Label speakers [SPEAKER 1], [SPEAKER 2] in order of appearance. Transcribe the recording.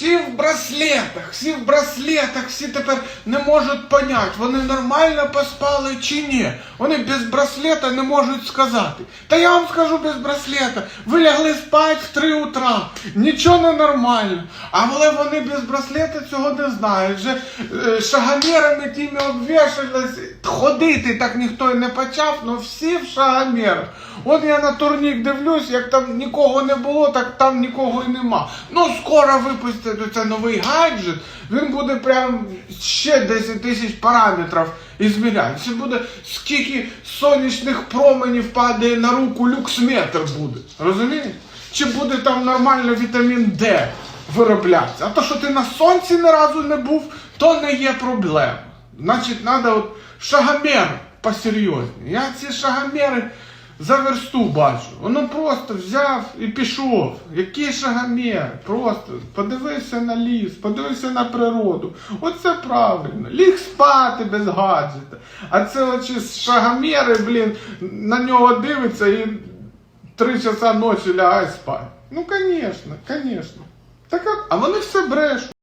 [SPEAKER 1] Всі в браслетах, всі в браслетах, всі тепер не можуть поняти, вони нормально поспали чи ні. Вони без браслета не можуть сказати. Та я вам скажу без браслета. Ви лягли спати в 3 утра. Нічого не нормально. Але вони без браслета цього не знають. Вже е, шагомерами тими обвішались. Ходити так ніхто і не почав, але всі в шагомерах. От я на турнік дивлюсь, як там нікого не було, так там нікого і нема. Ну, скоро випустять оце новий гаджет, він буде прям ще 10 тисяч параметрів ізміряти. Це буде скільки сонячних променів падає на руку люксметр буде. Розумієте? Чи буде там нормально вітамін Д вироблятися? А то, що ти на сонці ні разу не був, то не є проблема. Значить, треба от шагомер посерйозніше. Я ці шагомери за версту бачу. Воно просто взяв і пішов. Який шагомер? Просто подивився на ліс, подивився на природу. Оце правильно. Ліг спати без гаджета. А це оці шагомери, блін, на нього дивиться і три часа ночі лягає спати. Ну, звісно, звісно. Так, а вони все брешуть.